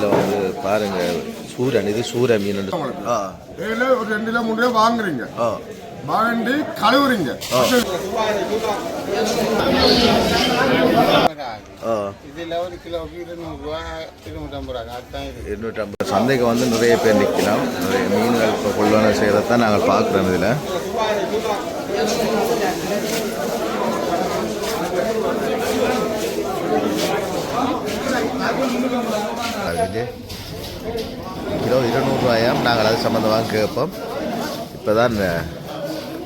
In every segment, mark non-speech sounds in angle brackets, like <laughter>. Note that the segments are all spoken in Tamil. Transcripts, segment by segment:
இதில் வந்து பாருங்க சூரன் இது சூர மீன் ஒரு ரெண்டு கிலோ மூணு கிலோ வாங்குறீங்க. ஆ. வாங்கி கழுவுறீங்க. இருநூற்றம்பது சந்தைக்கு வந்து நிறைய பேர் நிற்கலாம். நிறைய மீன்கள் இப்போ கொள்வனை செய்கிறத தான் நாங்கள் பார்க்குறோம் இதில். அது கிலோ இருநூறுவாயாம் நாங்கள் அது சம்மந்தமாக கேட்போம். இப்போ தான்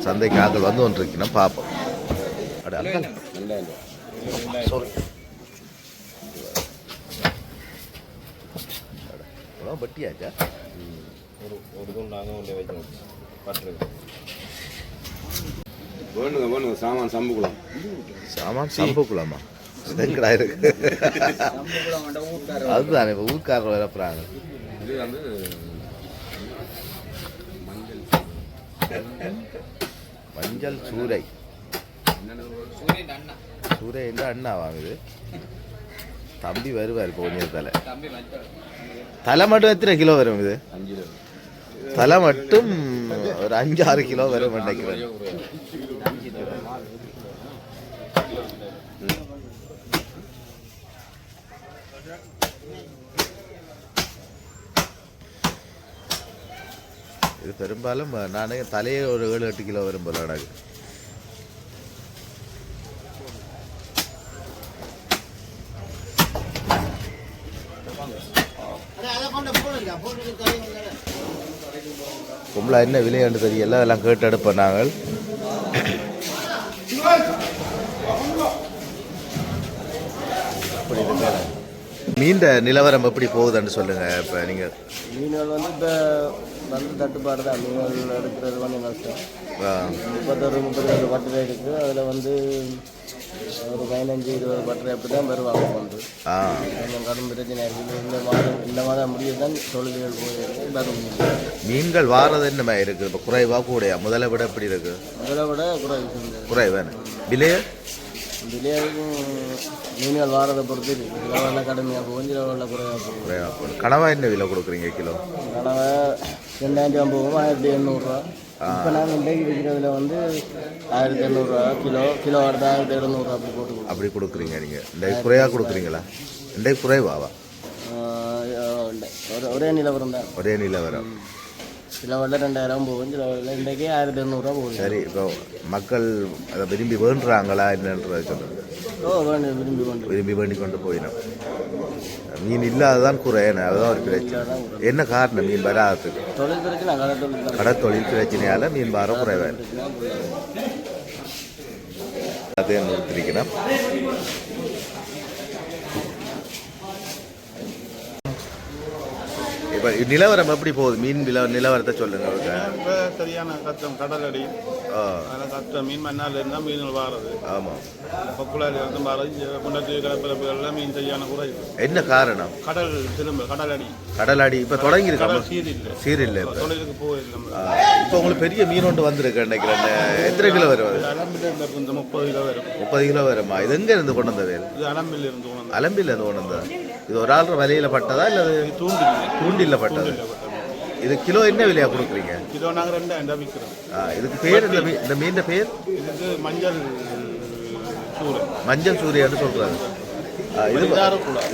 சந்தைக்கு ஆக்கள் வந்து கொண்டிருக்கணும். பார்ப்போம். அட அக்கா சாரி பட்டியாச்சா ஒரு ஒரு துண்டாங்க கொண்டு வைக்கணும் பட்டு வேணுங்க வேணுங்க. சாமான் சம்புக்குளம். சாமான் சம்புக்குலாமா எங்கடா இருக்கு. <laughs> அதுதான் இப்போ ஊர்க்காரர் வரப்புறாங்க இது வந்து மஞ்சள் சூரை சூரை என்ற அண்ணா வாங்குது. தம்பி வருவார் இப்போ கொஞ்சம் தலை தலை மட்டும் எத்தனை கிலோ வரும் இது? தலை மட்டும் ஒரு அஞ்சு ஆறு கிலோ வரும் நினைக்கிறேன் இது பெரும்பாலும் நான் தலையே ஒரு ஏழு எட்டு கிலோ வரும் போல அடகு. கும்பலா என்ன விலையாண்டு தெரியல அதெல்லாம் கேட்டு எடுப்போம் நாங்கள். அப்படி மீண்ட நிலவரம் எப்படி போகுதுன்னு சொல்லுங்க இப்போ நீங்கள் மீன்கள் வந்து இப்போ வந்து தட்டுப்பாடு தான். மீன்கள் எடுக்கிறது கொஞ்சம் கஷ்டம் முப்பத்தொரு முப்பத்தொரு பட்டரை இருக்குது. அதில் வந்து ஒரு பதினஞ்சு இருபது பட்டரை அப்படி தான் வருவாங்க கொண்டு கொஞ்சம் கடும் பிரச்சனை இருக்குது. இந்த மாதம் இந்த மாதம் முடிய தான் தொழில்கள் போயிருக்கு மீன்கள் வாரது என்ன மாதிரி இருக்குது? இப்போ குறைவா கூடயா? முதல்ல விட எப்படி இருக்கு? முதலை விட குறைவு குறைவான விலையே விலையாகும் மீன்கள் வாரதை பொறுத்து இருக்குது கடுமையாக போகும் சில குறைவாக போகும் குறைவா கனவா என்ன விலை கொடுக்குறீங்க கிலோ? கனவை ரெண்டாயிரத்தி ஐம்பது ஆயிரத்தி எண்ணூறுரூவா இப்போ நாங்கள் இன்றைக்கு விற்கிறதுல வந்து ஆயிரத்தி எண்ணூறுரூவா கிலோ கிலோ அடுத்த ஆயிரத்தி எழுநூறுவா அப்படி போட்டு அப்படி கொடுக்குறீங்க நீங்கள் இன்றைக்கு குறையா கொடுக்குறீங்களா? இன்றைக்கு குறைவாவா? ஒரு நிலவரம் தான். ஒரே நிலவரம். வெள்ளம் ரெண்டாயிரம் போகும் சில இன்றைக்கே ஆயிரத்தி எண்ணூறுரூவா போகுது. சரி இப்போ மக்கள் அதை விரும்பி வேண்டுறாங்களா என்னன்றதை சொல்லுங்க. ஓ வேணும் விரும்பி வேண்டி கொண்டு போயிடும். மீன் இல்லாததான் குறையன அதுதான் ஒரு பிரச்சனை. என்ன காரணம் மீன் வராததுக்கு? கடத்தொழில் பிரச்சனையால மீன் வாரம் குறைவாக அதே நிறுத்திருக்கிறோம் இப்போ நிலவரம் எப்படி போகுது? மீன் நில நிலவரத்தை சொல்லுங்க. இப்போ சரியான கஷ்டம் கடல் அடி. அதில் கஷ்டம் மீன் மண்ணால் இருந்தால் மீன்கள் வாரது. ஆமாம் கொக்குளாரி இருந்து வாரது இங்கே குண்டத்து கடற்பிறப்புகளில் மீன் சரியான குறைவு என்ன காரணம்? கடல் திரும்ப கடல் அடி. கடலாடி இப்போ தொடங்கியிருக்கா? கடல் சீர் இல்லை சீர் இல்லை இப்போ தொழிலுக்கு நம்ம. இப்போ உங்களுக்கு பெரிய மீன் ஒன்று வந்திருக்கு நினைக்கிறேன் எத்தனை கிலோ வரும் அது? இந்த முப்பது கிலோ வரும். முப்பது கிலோ வருமா? இது எங்கே இருந்து கொண்டு வந்த வேல் இது அலம்பில் இருந்து வந்தது. அலம்பில் இருந்து கொண்டு வந்தா இது ஒரு ஆள் வலையில் பட்டதா இல்லை தூண்டில் தூண்டில்ல பட்டது? இது கிலோ என்ன விலையா கொடுக்குறீங்க? கிலோ நாங்கள் ரெண்டாயிரம் ரூபாய் விற்கிறோம் இதுக்கு பேர் இந்த மீ- இந்த மீன் பேர்? இதுக்கு மஞ்சள் சூறு. மஞ்சள் சூரியான்னு சொல்றாங்க. ஆ, இது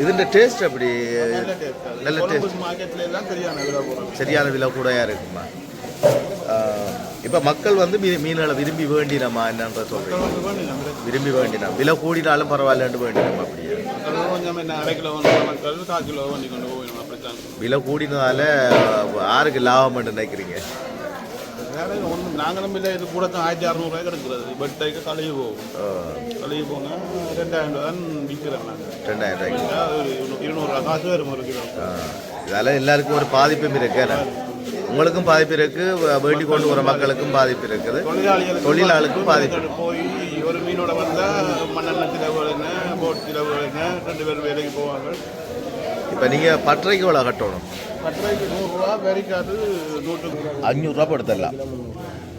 இதுன்ற டேஸ்ட் அப்படி நல்ல டேஸ்ட் சரியான விலை சரியான கூடயா இருக்குமா? இப்ப மக்கள் வந்து மீ- மீன்களை விரும்பி வேண்டினமா என்னன்ற சொல்றீங்க? விரும்பி வேண்டினா. விலை கூடினாலும் பரவாயில்லன்னு வேண்டினோம் அப்படியே? கொஞ்சம் என்ன அரை கிலோ மக்கள் கால் கிலோ வண்டி கொண்டு போயிடும் அப்படித்தான் விலை கூடினதால யாருக்கு லாபம் நினைக்கிறீங்க? வேற ஒன்றும் நாங்களும் இல்லை இது கூட தான் ஆயிரத்தி அறநூறுவாய் கிடைக்கிறது. பெட்டைக்கு கழுவி போகும். கழுவி போனால் ரெண்டாயிரம் ரூபா தான் விற்கிறோம் நாங்கள் ரெண்டாயிரம் ரூபாய்க்கு? ஒரு இருநூறுவா காசு வரும் ஒரு கிலோ. இதால எல்லாருக்கும் ஒரு பாதிப்பும் இருக்கு? உங்களுக்கும் பாதிப்பு இருக்கு வேண்டி கொண்டு வர மக்களுக்கும் பாதிப்பு இருக்குது. தொழிலாளிகளுக்கு தொழிலாளுக்கும் பாதிப்பு போய் ஒரு மீனோட வந்தால் மண்ணெண்ணெய் செலவு என்ன போட் செலவு என்ன ரெண்டு பேரும் வேலைக்கு போவாங்க. இப்போ நீங்கள் பட்டறைக்கு எவ்வளோ கட்டணும்? கட்டுரைக்கு நூறுரூவா வெறிக்காது நூற்றுக்கு அஞ்சூறுரூவா படுத்தரலாம்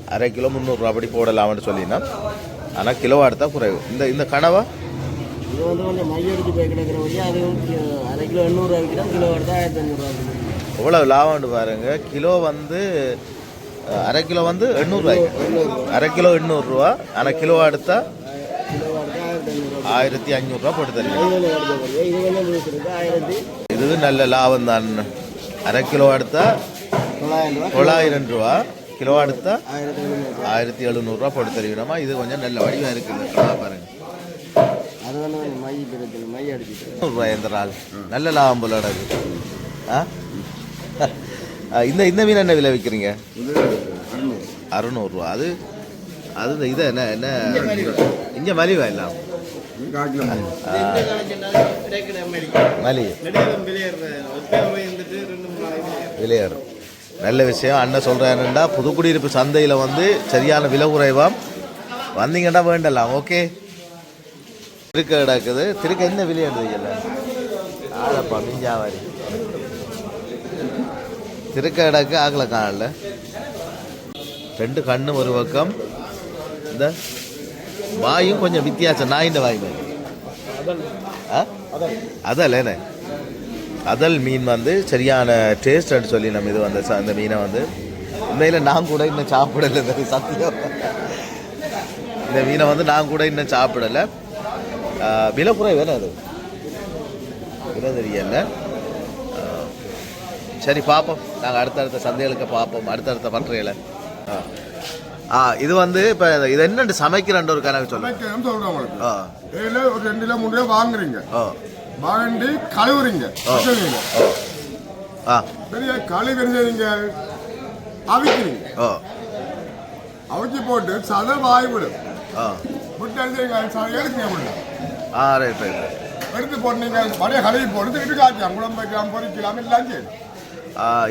அரை கிலோ முந்நூறுரூவா அப்படி போடலாம்னு சொல்லினா ஆனால் கிலோவா எடுத்தால் குறைவு. இந்த இந்த கனவா? இது வந்து கொஞ்சம் மையடிச்சு போய் கிடக்கிற வழியா அதுவும் கி- அரை கிலோ எண்ணூறுரூவா விற்கிறோம் கிலோ எடுத்தால் ஆயிரத்தி அஞ்சூறுரூவா எவ்வளோ லாபம்னு பாருங்க. கிலோ வந்து அரை கிலோ வந்து எண்ணூறுரூவாய்க்கு அரை கிலோ எண்ணூறுரூவா ஆனால் கிலோ எடுத்தால் ஆயிரத்தி அஞ்சூறுரூவா போட்டு தருவீங்க இது நல்ல லாபம் தான். அரை கிலோ எடுத்தா தொள்ளாயிரம் ரூபா கிலோ எடுத்தா ஆயிரத்தி எழுநூறுவா போட்டு தருவீங்கம்மா இது கொஞ்சம் நல்ல வடிவாக இருக்குது பாருங்க. நூறுரூவா எந்த நாள் நல்ல லாபம் போல இருக்கு. ஆ? இந்த இந்த மீன் என்ன விலை விற்கிறீங்க? அறுநூறுவா அது அது இது என்ன என்ன? இங்கே மலிவா எல்லாம்? விளையாடும் நல்ல விஷயம். அண்ணன் சொல்கிறாருண்டா புதுக்குடியிருப்பு சந்தையில் வந்து சரியான விலை குறைவாம். வந்தீங்கன்னா வேண்டலாம். ஓகே. திருக்க கிடக்குது. திருக்க என்ன விலையாடுறீங்கல்ல ஆளப்பா மிஞ்சாவாரி. திருக்க கிடக்கு ஆகலை காணல ரெண்டு கண்ணு ஒரு பக்கம். இந்த வாயும் கொஞ்சம் வித்தியாசம். நாயின் வாய் மாதிரி. ஆ? அதல் என்ன? அதல் மீன் வந்து சரியான டேஸ்ட்னு சொல்லி நம்ம இது வந்து ச- அந்த மீனை வந்து உண்மையில் நான் கூட இன்னும் சாப்பிடலை இந்த சத்தியம். இந்த மீனை வந்து நான் கூட இன்னும் சாப்பிடலை. ஆ, விலை வேணும் அது? விலை தெரியல. சரி பார்ப்போம். நாங்கள் அடுத்தடுத்த சந்தைகளுக்கு பார்ப்போம். அடுத்தடுத்த பண்ணுறையில் ஆ. ஆ இது வந்து இப்போ இது என்னண்டு சமைக்கிறன்ற ஒரு கணக்கு சொல்லுங்க. சொல்றேன் உங்களுக்கு. ஒரு ரெண்டு கிலோ மூணு கிலோ வாங்குறீங்க. வாங்கி கழுவுறீங்க. பெரிய கழுவி செய்றீங்க? அவிக்கிறீங்க. அவிச்சு போட்டு சதை வாய் விடும். எடுத்து சதை எடுக்க முடியும் ஆ ரைட் ரைட் ரைட் எடுத்து போட்டு நீங்க வடைய கழுவி போட்டு திருப்பி காய்ச்சலாம் குழம்பு வைக்கலாம் பொரிக்கலாம் எல்லாம்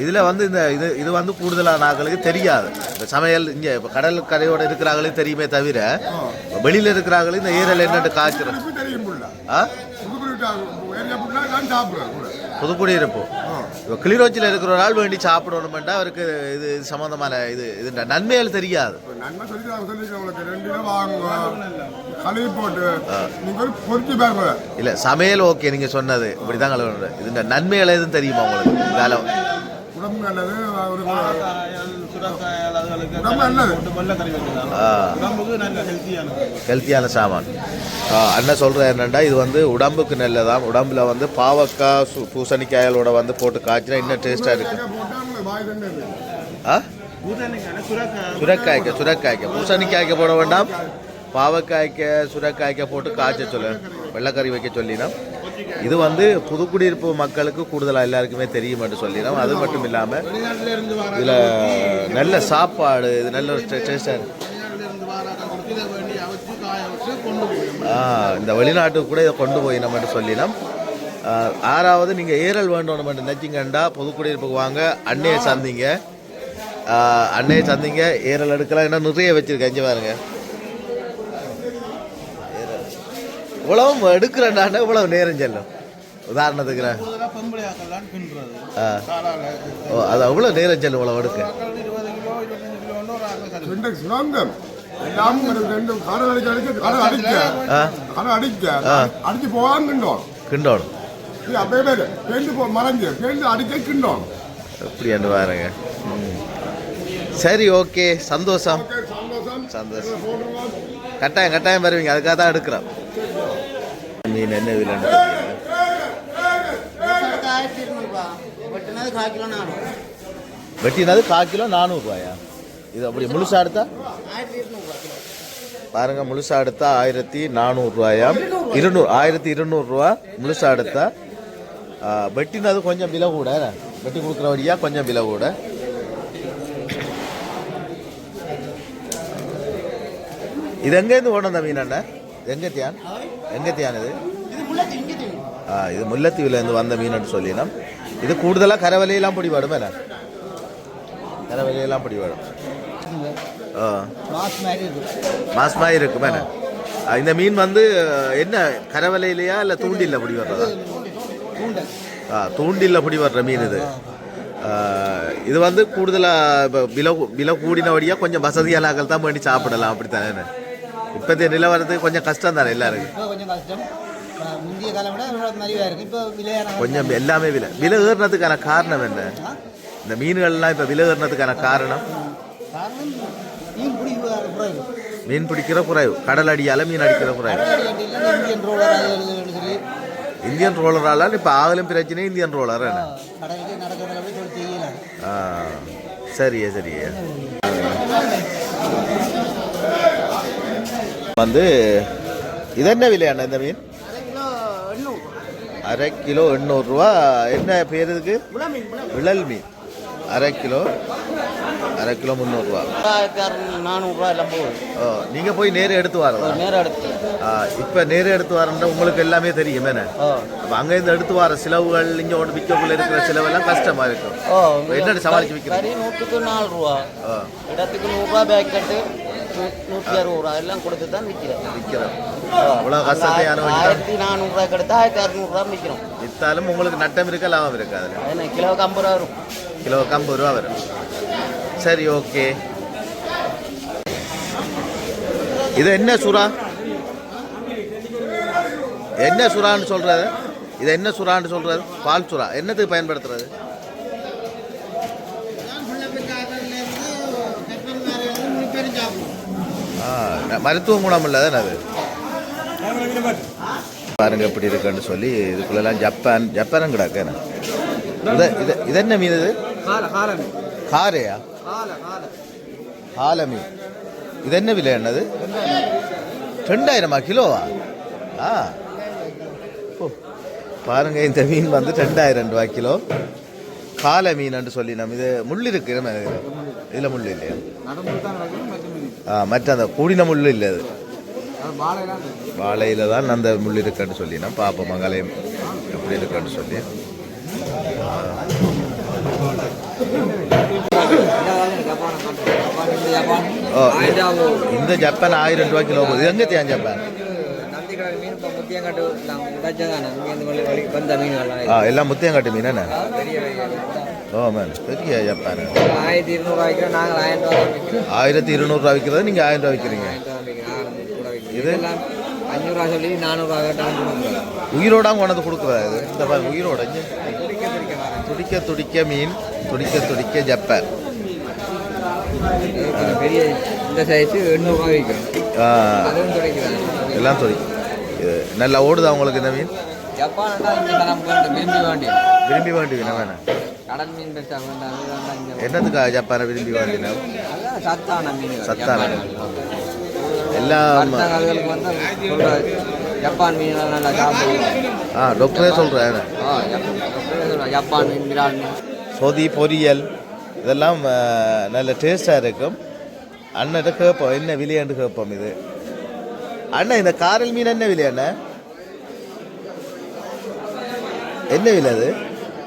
இதில் வந்து இந்த இது இது வந்து கூடுதலான ஆட்களுக்கு தெரியாது. இந்த சமையல் இங்கே இப்போ கடல் கரையோட இருக்கிறாங்களுக்கு தெரியுமே தவிர வெளியில் இருக்கிறாங்களுக்கு இந்த ஈரல் என்னட்டு காய்ச்சிரும் திருப்பி தெரியும் புள்ள ஆ? புதுக்குடி ஏரியா புள்ள நான் சாப்பிடுவேன் கூட புதுக்குடி இருப்போம் இப்போ கிளிநொச்சியில் இருக்கிற ஒரு ஆள் வேண்டி சாப்பிடணுமெண்டா அவருக்கு இது சம்மந்தமான இது இது நன்மைகள் தெரியாது. இல்லை சமையல் ஓகே நீங்கள் சொன்னது. இப்படி தான் கலவரம் இது நன்மைகள் எதுவும் தெரியுமா உங்களுக்கு? நல்லது ஒரு உடம்பு ஹெல்த்தியான சாமான். ஆ, அண்ணன் சொல்கிற என்னென்னா இது வந்து உடம்புக்கு நல்லதாம் உடம்புல வந்து பாவக்காய் சு பூசணிக்காயலோட வந்து போட்டு காய்ச்சினா இன்னும் டேஸ்ட்டாக இருக்கு. ஆ? சுரக்காய்க்க சுரக்காய்க்க. பூசணிக்காய்க்க போட வேண்டாம். பாவக்காய்க்க சுரக்காய்க்க போட்டு காய்ச்ச சொல்லு. வெள்ளைக்கறி வைக்க சொல்லினோம் இது வந்து புதுக்குடியிருப்பு மக்களுக்கு கூடுதலாக எல்லாருக்குமே தெரியும் என்று சொல்லிடும் அது மட்டும் இல்லாமல் இதில் நல்ல சாப்பாடு இது நல்ல ஒரு டேஸ்டாக இந்த வெளிநாட்டுக்கு கூட இதை கொண்டு போய் நம்ம சொல்லினோம் ஆறாவது நீங்கள் ஏரல் வேண்டும் நம்ம நினைச்சிங்கண்டா புதுக்குடியிருப்புக்கு வாங்க அன்னையை சந்திங்க. அன்னையை சந்திங்க ஏரல் எடுக்கலாம். ஏன்னா நிறைய வச்சிருக்கேன். இங்கே பாருங்க ஏரல். இவ்வளவும் எடுக்கிறேன்டாண்டா இவ்வளவு நேரம் செல்லும். உதாரணத்துக்கு ஓ அது அவ்வளோ நேரம் செல்லும் இவ்வளோ எடுக்க. எல்லாம் ரெண்டு கடை அடிக்க அடிக்க கடை அடிக்க. ஆ. கடை அடிக்க. அடிச்சு போவாங்கண்டோம் கிண்டோணும் இது அப்படியே பேரு. பேண்டு போ மறைஞ்சு. பேண்டு அடிக்க கிண்டோம் என்று பாருங்க. சரி ஓகே. சந்தோஷம். சந்தோஷம். கட்டாயம் கட்டாயம் வருவீங்க. அதுக்காக தான் எடுக்கிறோம். மீன் என்ன இருநூறுபா வெட்டினது கால் கிலோ நானூறு. வெட்டினது கால் கிலோ நானூறுரூவாயா இது அப்படி முழுசா எடுத்தா? பாருங்க முழுசா எடுத்தா ஆயிரத்தி நானூறுரூவாயா இருநூறு ஆயிரத்தி இருநூறுரூவா முழுசா எடுத்தா? வெட்டினது கொஞ்சம் விலை கூட? வெட்டி கொடுக்குறபடியா கொஞ்சம் விலை கூட. இது எங்கேருந்து அந்த மீன் அண்ணன் எங்கே தியான் எங்கே தியான் இது. ஆ இது முல்லைத்தீவுலேருந்து வந்த மீனுன்னு சொல்லினோம். இது கூடுதலாக கரவலையெல்லாம் பிடிபடும் என்ன? கரவலையெல்லாம் பிடிபடும். ஆ. மாஸ் மாதிரி இருக்கும். என்ன? இந்த மீன் வந்து என்ன கரவலையிலையா இல்லை தூண்டில்ல பிடி வர்றதா ஆ தூண்டில்ல பிடி வர்ற மீன் இது. இது வந்து கூடுதலாக இப்போ விலை விலை கூடினபடியாக கொஞ்சம் வசதியான ஆக்கள் தான் வேண்டி சாப்பிடலாம். அப்படித்தானே இப்போதைய நிலவரத்துக்கு கொஞ்சம் கஷ்டம் தானே எல்லாருக்கும்? இப்போ கொஞ்சம் கஷ்டம். முந்தைய காலம் விட மலிவாக இருக்கு. இப்போ விலையான கொஞ்சம் எல்லாமே விலை. விலை ஏறினதுக்கான காரணம் என்ன? இந்த மீன்கள்லாம் இப்போ விலை ஏறினதுக்கான காரணம்? காரணம் மீன் பிடி குறைவு. மீன் பிடிக்கிற குறைவு. கடல் அடியால மீன் அடிக்கிற குறைவு. இந்தியன் ரோலர் இந்தியன் ரோலரால இப்போ ஆகலும் பிரச்சனை இந்தியன் ரோலர் என்ன ஆ சரியே சரியே. வந்து இது என்ன விலையான இந்த மீன்? அரை கிலோ எண்ணூறுரூவா. என்ன பேர் இதுக்கு? விழல் மீன். அரை கிலோ அரை கிலோ முந்நூறுரூவா. நானூறுரூவா எல்லாம் ஓ நீங்கள் போய் நேரே எடுத்து வரலாம் நேரம் எடுத்து இப்போ நேரே எடுத்து வரேன்னா உங்களுக்கு எல்லாமே தெரியும் என்ன? அப்போ அங்கேருந்து எடுத்து வர செலவுகள் இங்கே ஒன்று விற்கக்குள்ள இருக்கிற செலவெல்லாம் கஷ்டமாக இருக்கும். ஓ என்னென்ன சமாளிச்சு விற்கிறீங்க கறி நூற்றுக்கு நாலு ரூபா. இடத்துக்கு நூறுரூவா பேக்கெட்டு. நூற்றி அறுபது ரூபா எல்லாம் கொடுத்து தான் விற்கிறேன் விற்கிறோம் இவ்வளோ கஷ்டத்தை ஆயிரத்தி நானூறுரூவா எடுத்து ஆயிரத்தி அறுநூறுவா விற்கிறோம் விற்றாலும் உங்களுக்கு நட்டம் இருக்கா லாபம் இருக்கா அதில்? என்ன கிலோவுக்கு ஐம்பது ரூபா வரும். கிலோவுக்கு ஐம்பது ரூபா வரும். சரி ஓகே. இது என்ன சுறா? என்ன சுறான்னு சொல்றது? இது என்ன சுறான்னு சொல்றது? பால் சுறா. என்னத்துக்கு பயன்படுத்துறது? மருத்துவ குணம் இல்லாத அது பாருங்க எப்படி இருக்குன்னு சொல்லி இதுக்குள்ளெல்லாம் ஜப்பான் ஜப்பான் கிடக்கு இது இது இது என்ன மீன் இது? காரையா? கால மீன். இது என்ன விலை என்னது? ரெண்டாயிரமா கிலோவா? ஆ. ஓ பாருங்க இந்த மீன் வந்து ரெண்டாயிரம் ரூபாய் கிலோ. கால மீன் சொல்லி நம்ம இது முள் இருக்கு நம்ம இதில் முள் இல்லையா? ஆ மற்ற அந்த கூடின முள் இல்லை அது. வாழையில தான் அந்த முள் இருக்குன்னு சொல்லி நான் பார்ப்போம் மங்களையும் எப்படி இருக்குன்னு சொல்லி. ஓ இந்த ஜப்பான் ஆயிரம் ரூபாய் கிலோ போகுது. எங்கே தேன் ஜப்பான் எல்லாம் முத்தியங்காட்டு மீன் என்ன ஓ மேன் பெரிய ஜப்பான் ஆயிரத்தி இருநூறுவா விற்கிறோம் நாங்கள் ஆயிரம் ரூபா விற்கிறோம் ஆயிரத்தி இருநூறுவா விற்கிறது நீங்கள் ஆயிரம் ரூபா விற்கிறீங்க இது? அஞ்சூறுவா சொல்லி நானூறுவா கேட்டாலும் உயிரோட கொண்டு கொடுக்குறா. இது இந்த பாருங்க உயிரோட. துடிக்க துடிக்க மீன் துடிக்க துடிக்க ஜப்பான் பெரிய இந்த சைஸு எண்ணூறுவா விற்கிறோம் அதுவும் எல்லாம் துடி. இது நல்லா ஓடுதா உங்களுக்கு இந்த மீன்? விரும்பி வேண்டிய விரும்பி வேண்டி வேணாம் கடல் மீன் பெருசா வேண்டாம் ஜப்பானை விரும்பி அதான் சத்தான மீன் சத்தான எல்லாம் ஜப்பான் மீன் நல்லா சாப்பிடுவோம். ஆ டாக்டரே சொல்கிறேன் ஆ ஜப்பான் மீன் விரால் மீன் சொதி பொரியல் இதெல்லாம் நல்ல டேஸ்டாக இருக்கும். அண்ணன்ட்ட கேட்போம் என்ன விலையாண்டு கேட்போம் இது? அண்ணன் இந்த காரல் மீன் என்ன விலை அண்ணன் என்ன விலை அது?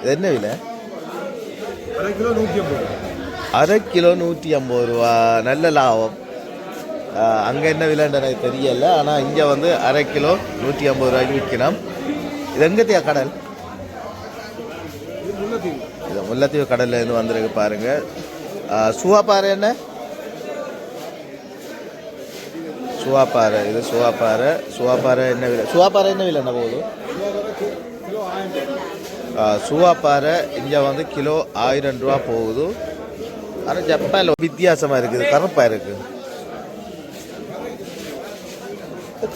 இது என்ன விலை? அரை கிலோ நூற்றி ஐம்பது அரை கிலோ நூற்றி ஐம்பது ரூபா. நல்ல லாபம். அங்கே என்ன விலைன்னு எனக்கு தெரியல. ஆனால் இங்கே வந்து அரை கிலோ நூற்றி ஐம்பது ரூபாய்க்கு விற்கணும். இது எங்கத்தையா கடல்? இது முல்லைத்தீவு. கடல்ல இருந்து வந்திருக்கு பாருங்க. சுவாப்பாறை என்ன? சுவாப்பாறை. இது சுவாப்பாறை. சுவாப்பாறை என்ன விலை? சுவாப்பாறை என்ன விலை என்ன போகுது? சுவாப்பாறை இங்கே வந்து கிலோ ஆயிரம் ரூபா போகுது. ஆனால் ஜப்பானில் வித்தியாசமாக இருக்குது. கருப்பாக இருக்குது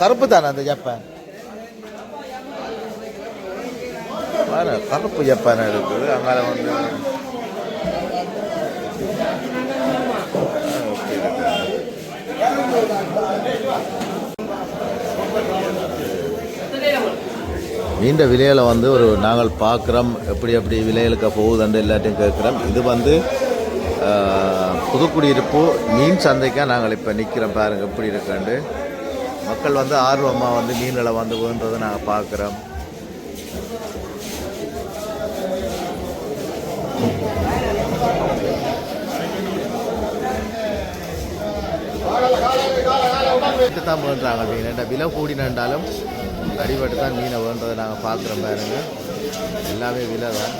கருப்பு தானே அந்த ஜப்பான்? பாரு கருப்பு ஜப்பான் இருக்குது. அங்கால வந்து ஓகே. மீண்ட விலையில் வந்து ஒரு நாங்கள் பார்க்குறோம் எப்படி எப்படி விலைகளுக்கு போகுதுன்னு எல்லாத்தையும் கேட்குறோம். இது வந்து புதுக்குடியிருப்பு மீன் சந்தைக்காக நாங்கள் இப்போ நிற்கிறோம் பாருங்கள் எப்படி இருக்காண்டு மக்கள் வந்து ஆர்வமாக வந்து மீன்களை வந்து வேண்டதை நாங்கள் பார்க்குறோம். தான் வேண்டுறாங்க மீன். விலை கூடினாலும் அடிபட்டு தான் மீனை வேண்டதை நாங்கள் பார்க்குறோம் பாருங்க. எல்லாமே விலை தான்.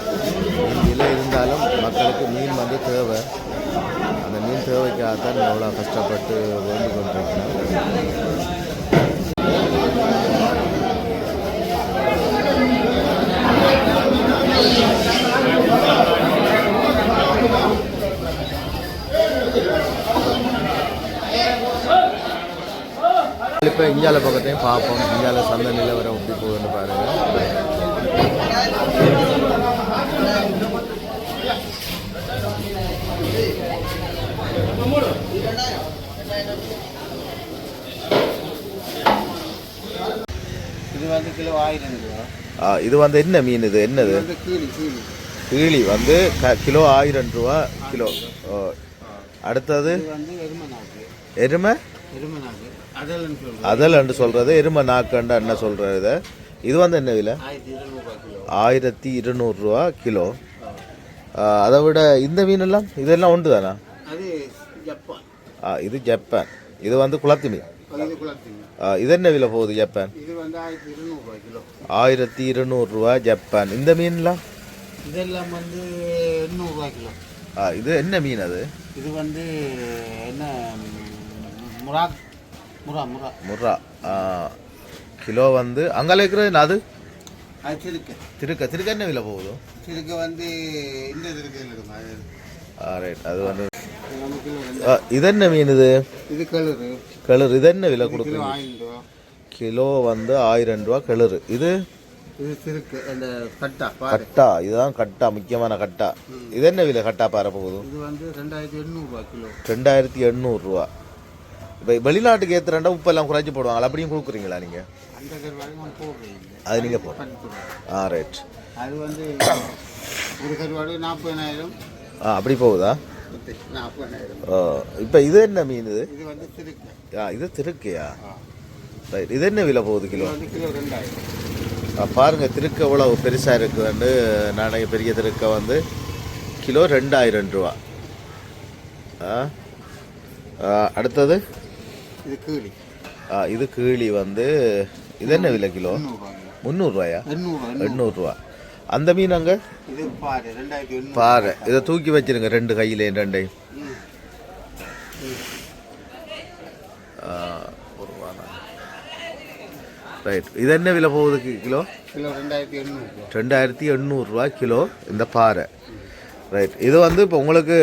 மீன் விலை இருந்தாலும் மக்களுக்கு மீன் வந்து தேவை. அந்த மீன் தேவைக்காகத்தான் எவ்வளோ கஷ்டப்பட்டு வேண்டு கொண்டிருக்கிறோம். இப்போ இந்தியாவில் பக்கத்தையும் பார்ப்போம். இந்தியாவில் சந்தை நிலவரம் எப்படி போகுதுன்னு பாருங்கள் இது வந்து கிலோ ஆயிரம் ரூபா. ஆ, இது வந்து என்ன மீன் இது? என்னது? வந்து கீழி வந்து க கிலோ ஆயிரம் ரூபா கிலோ. அடுத்தது? எருமை எருமை? சொல்றேன் அதல்ன்னு சொல்கிறது எருமை நாக்கண்டா என்ன சொல்கிறது இது? வந்து என்ன விலை? ஆயிரத்தி இருநூறுபா கிலோ. அதை விட இந்த மீனெல்லாம் இதெல்லாம் உண்டு தானா? இது ஜப்பான். இது வந்து குளத்து மீன். இது என்ன விலை போகுது ஜப்பான்? ஆயிரத்தி இருநூறுவா ஜப்பான். இந்த மீன்லாம்? இதெல்லாம் வந்து எண்ணூறுபா கிலோ. இது என்ன மீன் அது? இது வந்து என்ன முரா முரா முரா முர்ரா கிலோ வந்து அங்கே இருக்கிறது அது? அது சிறுக்கு திருக்க. திருக்க என்ன விலை போகுது? சிறுக்கு வந்து இந்த ஆ ரைட் அது வந்து இது என்ன மீன் இது? இது கழுறு கிளறு இது என்ன விலை கொடுக்குறீங்க? கிலோ வந்து ஆயிரம் ரூபா கிளறு இது? கட்டா பாரு. கட்டா. இதுதான் கட்டா முக்கியமான கட்டா. இது என்ன விலை கட்டா பாறை போகுது ரெண்டாயிரத்தி எண்ணூறுரூவா இப்போ வெளிநாட்டுக்கு ஏற்றுறேன்டா உப்பெல்லாம் குறைச்சி போடுவாங்களா அப்படியும் கொடுக்குறீங்களா நீங்கள் அது நீங்கள் போ ஆ ரைட் அது வந்து ஒரு கருவாடு நாற்பதாயிரம் ஆ அப்படி போகுதா? ஓ இப்போ இது என்ன மீன் இது? இது வந்து சிறுக்கு ஆ இது திருக்கையா? ரைட் இது என்ன விலை போகுது கிலோ? கிலோ ரெண்டாயிரம். ஆ, பாருங்க திருக்க எவ்வளோ பெருசாக இருக்குதுன்னு நாணய பெரிய திருக்க வந்து கிலோ ரெண்டாயிரம் ரூபா. ஆ ஆ, அடுத்தது? இது கீழி ஆ, இது கீழி வந்து இது என்ன விலை கிலோ? முந்நூறுரூவாயா எண்ணூறுரூவா அந்த மீன் அங்கே? பாரு இதை தூக்கி வச்சிருங்க ரெண்டு கையிலையும் ரெண்டையும். ரைட் இது என்ன விலை போகுது கிலோ? ரெண்டாயிரத்தி எண்ணூறுரூவா கிலோ இந்த பாறை. ரைட் இது வந்து இப்போ உங்களுக்கு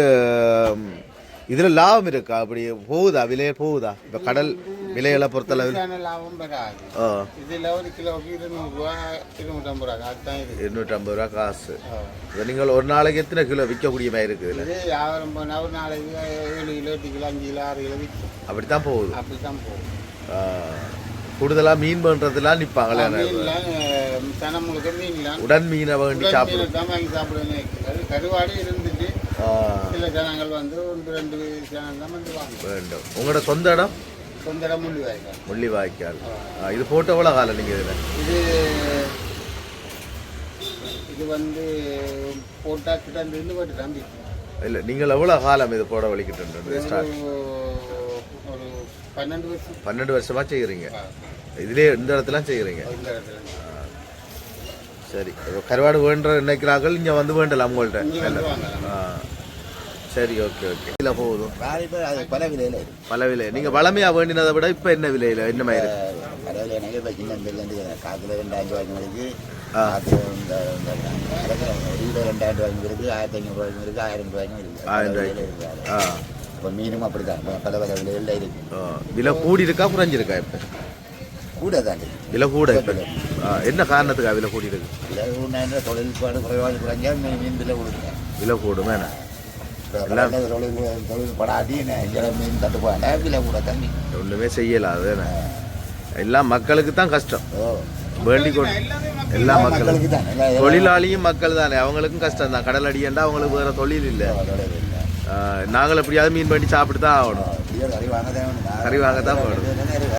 இதில் லாபம் இருக்கா? அப்படி போகுதா? விலையே போகுதா? இப்போ கடல் விலைகளை பொறுத்தளவில் லாபம் வராது. இதில் ஒரு கிலோவுக்கு இருநூறுவா இருநூற்றம்பது ரூபா அதுதான் இருநூற்றம்பது ரூபா காசு. இதை நீங்கள் ஒரு நாளைக்கு எத்தனை கிலோ விற்கக்கூடிய மாதிரி இருக்குது இதில்? இது வியாபாரம் பண்ணால் ஒரு நாளைக்கு ஏழு கிலோ எட்டு கிலோ அஞ்சு கிலோ ஆறு கிலோ விற்கும். அப்படி தான் போகுது. அப்படி தான் போகும் கூடுதலாக மீன் பண்ணுறதுலாம் நிற்பாங்களே உடன் மீனை வேண்டி உடன் சாப்பிடும் மீனை தான் வாங்கி சாப்பிடுவேன் கருவாடு இருந்துட்டு ஆ, சில ஜனங்கள் வந்து ஒன்று ரெண்டு தான் வந்து வாங்க. வேண்டும். உங்களோட சொந்த இடம்? சொந்த இடம் முள்ளி வாய்க்கால் முள்ளிவாய்க்கால். ஆ, இது போட்டு எவ்வளோ காலம் நீங்கள் இதில்? இது இது வந்து போட்டா கிட்ட இருந்து போட்டு தம்பி. இல்லை நீங்கள் எவ்வளோ காலம் இது போட வலிக்கிட்டு ஒரு பன்னெண்டு வருஷம். பன்னெண்டு வருஷமாக செய்கிறீங்க? இதுலேயே இந்த இடத்துல செய்கிறீங்க? இந்த இடத்துல சரி. கருவாடு வேண்ட நினைக்கிறார்கள் இங்கே வந்து வேண்டலாம் உங்கள்கிட்ட இங்கே வந்து வாங்கலாம் ஆ சரி ஓகே ஓகே இல்லை போதும் அது பல விலையில் பல விலை நீங்கள் வளமையாக வேண்டினதை விட இப்போ என்ன விலையில் என்ன மாதிரி காத்துல ரெண்டாயிரம் ரூபாய்க்கு இருக்கு. கிலோ ரெண்டாயிரம் ரூபாய்க்கு இருக்கு. ஆயிரத்தி ஐநூறு ரூபாய்க்கு இருக்கு. ஆயிரம் ரூபாய்க்கும் இருக்கு. ஆயிரம் ரூபாய்க்கு. இப்போ மீனும் அப்படிதான் பல பல விலைகளில் இருக்கு. விலை கூடி இருக்கா குறைஞ்சிருக்கா இப்போ? கூட தான் விலை கூட என்ன காரணத்துக்கா விலை கூடி இருக்கு விலை ரூபாய் தொழில்பாடு குறைவாக குறைஞ்சா மீன் விலை கொடுங்க. விலை கூடும் வேணா எல்லாம் தொழில் தொழில் மீன் விலை கூட தம்பி ஒன்றுமே செய்யலாம் அது எல்லாம் மக்களுக்கு தான் கஷ்டம். ஓ. வேண்டிக் கொண்டு எல்லா மக்களுக்கும் மக்களுக்கு தான். தொழிலாளியும் மக்கள் தானே அவங்களுக்கும் கஷ்டம் தான். கடல் அடியண்டா அவங்களுக்கு வேற தொழில் இல்லை? தொழில் இல்லை. நாங்கள் எப்படியாவது மீன் பண்ணி சாப்பிட்டு தான் ஆகணும் கறி வாங்க தான் வேணும்.